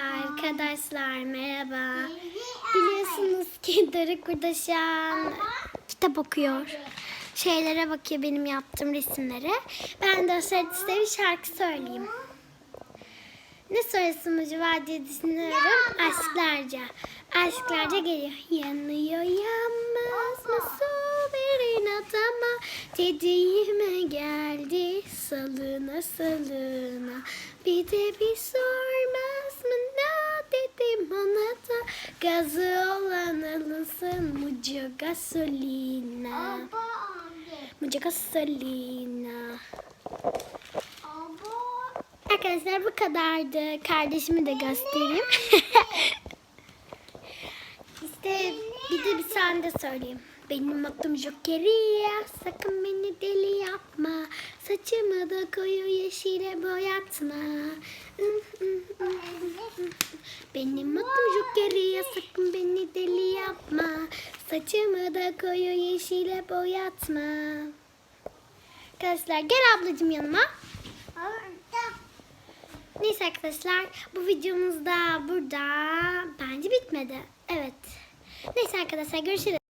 Arkadaşlar merhaba. Biliyorsunuz ki Doruk burada şu an kitap okuyor. Şeylere bakıyor benim yaptığım resimlere. Ben de sırada size bir şarkı söyleyeyim. Ne söylesin acaba diye düşünüyorum. Aşklarca. Aşklarca geliyor. Yanıyor yanmaz mı verin adama Dediğime geldi salına salına Bir de bir sormaz Gazı olan alınsın mucho gasolina Mucho gasolina Arkadaşlar bu kadardı. Kardeşimi de göstereyim. işte bir de bir tane de söyleyeyim. Benim adım Jokeria. Sakın beni deli yapma. Saçımı da koyu yeşile boyatma. Benim adım Jokeria. Sakın beni deli yapma. Saçımı da koyu yeşile boyatma. Arkadaşlar gel ablacığım yanıma. Neyse arkadaşlar bu videomuz da burada bence bitmedi. Evet. Neyse arkadaşlar görüşürüz.